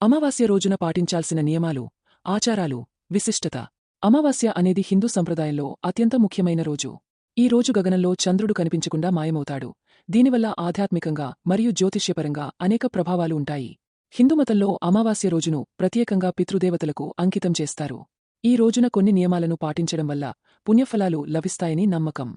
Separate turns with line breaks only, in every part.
అమావాస్య రోజున పాటించాల్సిన నియమాలు ఆచారాలు విశిష్టత. అమావాస్య అనేది హిందూ సంప్రదాయంలో అత్యంత ముఖ్యమైన రోజు. ఈ రోజు గగనంలో చంద్రుడు కనిపించకుండా మాయమవుతాడు. దీనివల్ల ఆధ్యాత్మికంగా మరియు జ్యోతిష్యపరంగా అనేక ప్రభావాలు ఉంటాయి. హిందుమతంలో అమావాస్య రోజును ప్రత్యేకంగా పితృదేవతలకు అంకితం చేస్తారు. ఈ రోజున కొన్ని నియమాలను పాటించడం వల్ల పుణ్యఫలాలు లభిస్తాయని నమ్మకం.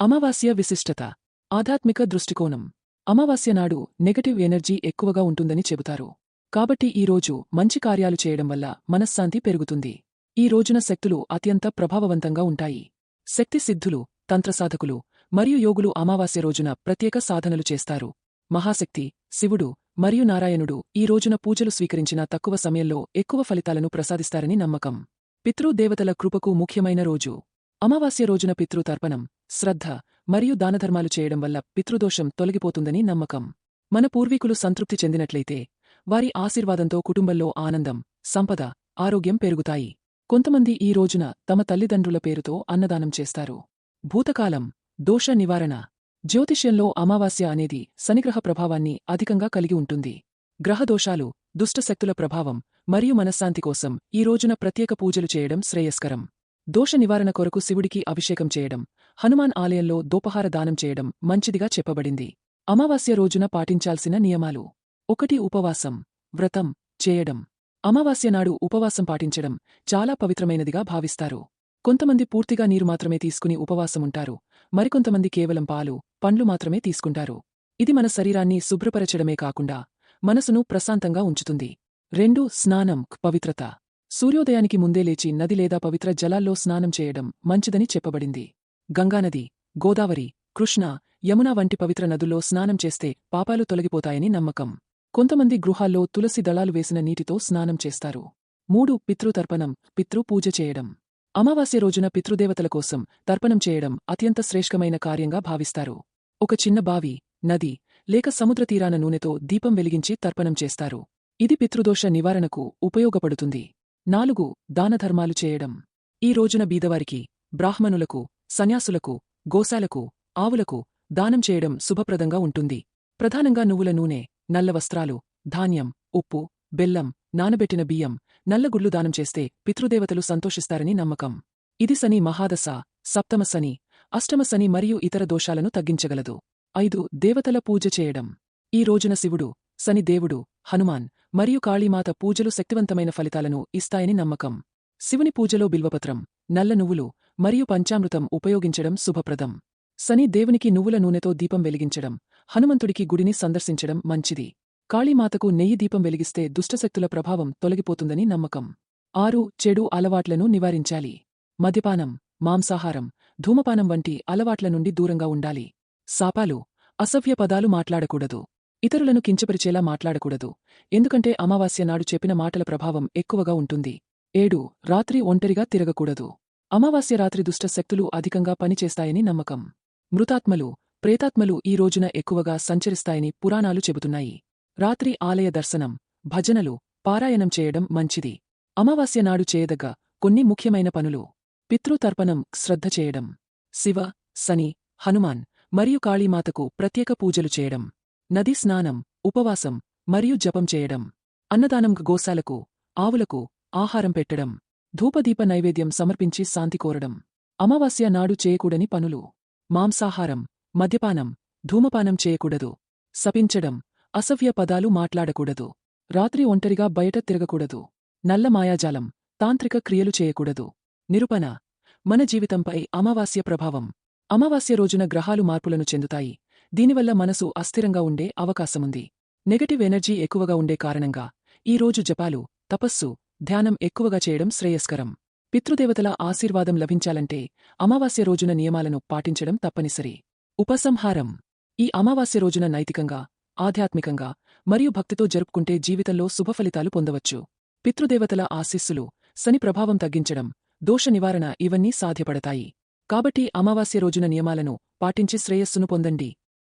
అమావాస్య విశిష్టత. ఆధ్యాత్మిక దృష్టికోణం. అమావాస్య నాడు నెగటివ్ ఎనర్జీ ఎక్కువగా ఉంటుందని చెబుతారు. కాబట్టి ఈ రోజు మంచి కార్యాలు చేయడం వల్ల మనశ్శాంతి పెరుగుతుంది. ఈ రోజున శక్తులు అత్యంత ప్రభావవంతంగా ఉంటాయి. శక్తి సిద్ధులు తంత్రసాధకులు మరియు యోగులు అమావాస్య రోజున ప్రత్యేక సాధనలు చేస్తారు. మహాశక్తి శివుడు మరియు నారాయణుడు ఈ రోజున పూజలు స్వీకరించిన తక్కువ సమయంలో ఎక్కువ ఫలితాలను ప్రసాదిస్తారని నమ్మకం. పితృదేవతల కృపకు ముఖ్యమైన రోజు. అమావాస్య రోజున పితృతర్పణం శ్రద్ధ మరియు దానధర్మాలు చేయడం వల్ల పితృదోషం తొలగిపోతుందని నమ్మకం. మన పూర్వీకులు సంతృప్తి చెందినట్లయితే వారి ఆశీర్వాదంతో కుటుంబంలో ఆనందం సంపద ఆరోగ్యం పెరుగుతాయి. కొంతమంది ఈ రోజున తమ తల్లిదండ్రుల పేరుతో అన్నదానం చేస్తారు. భూతకాలం దోష నివారణ. జ్యోతిష్యంలో అమావాస్య అనేది శనిగ్రహ ప్రభావాన్ని అధికంగా కలిగి ఉంటుంది. గ్రహదోషాలు దుష్టశక్తుల ప్రభావం మరియు మనశ్శాంతి కోసం ఈ రోజున ప్రత్యేక పూజలు చేయడం శ్రేయస్కరం. దోష నివారణ కొరకు శివుడికి అభిషేకం చేయడం హనుమాన్ ఆలయంలో దోపహార దానం చేయడం మంచిదిగా చెప్పబడింది. అమావాస్య రోజున పాటించాల్సిన నియమాలు. ఒకటి ఉపవాసం వ్రతం చేయడం. అమావాస్య నాడు ఉపవాసం పాటించడం చాలా పవిత్రమైనదిగా భావిస్తారు. కొంతమంది పూర్తిగా నీరు మాత్రమే తీసుకుని ఉపవాసముంటారు. మరికొంతమంది కేవలం పాలు పండ్లు మాత్రమే తీసుకుంటారు. ఇది మన శరీరాన్ని శుభ్రపరచడమే కాకుండా మనసును ప్రశాంతంగా ఉంచుతుంది. రెండు స్నానం పవిత్రత. సూర్యోదయానికి ముందే లేచి నది లేదా పవిత్ర జలాల్లో స్నానం చేయడం మంచిదని చెప్పబడింది. గంగానది గోదావరి కృష్ణ యమున వంటి పవిత్ర నదుల్లో స్నానం చేస్తే పాపాలు తొలగిపోతాయని నమ్మకం. కొంతమంది గృహాల్లో తులసి దళాలు వేసిన నీటితో స్నానం చేస్తారు. మూడు పితృతర్పణం పితృ పూజ చేయడం. అమావాస్య రోజున పితృదేవతల కోసం తర్పణం చేయడం అత్యంత శ్రేష్ఠమైన కార్యంగా భావిస్తారు. ఒక చిన్న బావి నది లేక సముద్రతీరాన నూనెతో దీపం వెలిగించి తర్పణం చేస్తారు. ఇది పితృదోష నివారణకు ఉపయోగపడుతుంది. నాలుగు దానధర్మాలు చేయడం. ఈ రోజున బీదవారికి బ్రాహ్మణులకు సన్యాసులకు గోశాలకు ఆవులకు దానం చేయడం శుభప్రదంగా ఉంటుంది. ప్రధానంగా నువ్వుల నూనె నల్ల వస్త్రాలు ధాన్యం ఉప్పు బెల్లం నానబెట్టిన బియ్యం నల్లగుడ్లు దానం చేస్తే పితృదేవతలు సంతోషిస్తారని నమ్మకం. ఇది శని మహాదశ సప్తమ శని అష్టమ శని మరియు ఇతర దోషాలను తగ్గించగలదు. ఐదు దేవతల పూజ చేయడం. ఈ రోజున శివుడు శని దేవుడు హనుమాన్ మరియు కాళీమాత పూజలు శక్తివంతమైన ఫలితాలను ఇస్తాయని నమ్మకం. శివుని పూజలో బిల్వపత్రం నల్ల నువ్వులు మరియు పంచామృతం ఉపయోగించడం శుభప్రదం. శని దేవునికి నువ్వుల నూనెతో దీపం వెలిగించడం హనుమంతుడికి గుడిని సందర్శించడం మంచిది. కాళీమాతకు నెయ్యి దీపం వెలిగిస్తే దుష్టశక్తుల ప్రభావం తొలగిపోతుందని నమ్మకం. ఆరు చెడు అలవాట్లను నివారించాలి. మద్యపానం మాంసాహారం ధూమపానం వంటి అలవాట్ల నుండి దూరంగా ఉండాలి. శాపాలు అసభ్య పదాలు మాట్లాడకూడదు. ఇతరులను కించపరిచేలా మాట్లాడకూడదు. ఎందుకంటే అమావాస్య నాడు చెప్పిన మాటల ప్రభావం ఎక్కువగా ఉంటుంది. ఏడు రాత్రి ఒంటరిగా తిరగకూడదు. అమావాస్య రాత్రి దుష్ట శక్తులు అధికంగా పనిచేస్తాయని నమ్మకం. మృతాత్మలు ప్రేతాత్మలు ఈ రోజున ఎక్కువగా సంచరిస్తాయని పురాణాలు చెబుతున్నాయి. రాత్రి ఆలయ దర్శనం భజనలు పారాయణం చేయడం మంచిది. అమావాస్య నాడు చేయదగ్గ కొన్ని ముఖ్యమైన పనులు. పితృతర్పణం శ్రద్ధ చేయడం. శివ శని హనుమాన్ మరియు కాళీమాతకు ప్రత్యేక పూజలు చేయడం. నదీ స్నానం ఉపవాసం మరియు జపం చేయడం. అన్నదానం గోశాలకు ఆవులకు ఆహారం పెట్టడం. ధూపదీప నైవేద్యం సమర్పించి శాంతి కోరడం. అమావాస్య నాడు చేయకూడని పనులు. మాంసాహారం మద్యపానం ధూమపానం చేయకూడదు. శపించడం అసభ్య పదాలు మాట్లాడకూడదు. రాత్రి ఒంటరిగా బయట తిరగకూడదు. నల్ల మాయాజాలం తాంత్రిక క్రియలు చేయకూడదు. నిరుపణ మన జీవితంపై అమావాస్య ప్రభావం. అమావాస్య రోజున గ్రహాలు మార్పులను చెందుతాయి. దీనివల్ల మనసు అస్థిరంగా ఉండే అవకాశముంది. నెగటివ్ ఎనర్జీ ఎక్కువగా ఉండే కారణంగా ఈ రోజు జపాలు తపస్సు ధ్యానం ఎక్కువగా చేయడం శ్రేయస్కరం. పితృదేవతల ఆశీర్వాదం లభించాలంటే అమావాస్య రోజున నియమాలను పాటించడం తప్పనిసరి. ఉపసంహారం. ఈ అమావాస్య రోజున నైతికంగా ఆధ్యాత్మికంగా మరియు భక్తితో జరుపుకుంటే జీవితంలో శుభఫలితాలు పొందవచ్చు. పితృదేవతల ఆశీస్సులు శని ప్రభావం తగ్గించడం దోష నివారణ ఇవన్నీ సాధ్యపడతాయి. కాబట్టి అమావాస్య రోజున నియమాలను పాటించి శ్రేయస్సును పొందండి.